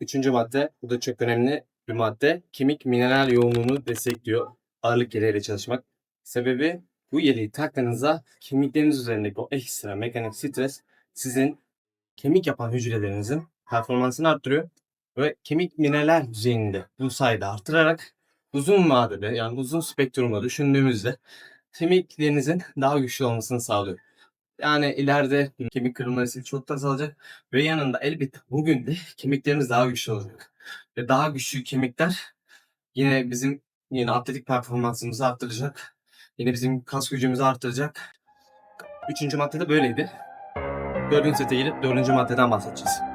Üçüncü madde, bu da çok önemli bir madde. Kemik mineral yoğunluğunu destekliyor. Ağırlık yeleğiyle çalışmak. Sebebi bu yeleği taktığınızda kemikleriniz üzerindeki o ekstra mekanik stres sizin kemik yapan hücrelerinizin performansını arttırıyor. Ve kemik mineral düzeyinde bu sayede artırarak uzun vadede yani uzun spektrumda düşündüğümüzde kemiklerinizin daha güçlü olmasını sağlıyor. Yani ileride kemik kırılma riski çok da azalacak ve yanında elbette bugün de kemiklerimiz daha güçlü olacak. Ve daha güçlü kemikler yine bizim yine atletik performansımızı arttıracak. Yine bizim kas gücümüzü arttıracak. Üçüncü madde de böyleydi. Dördüncü sete gelip dördüncü maddeden bahsedeceğiz.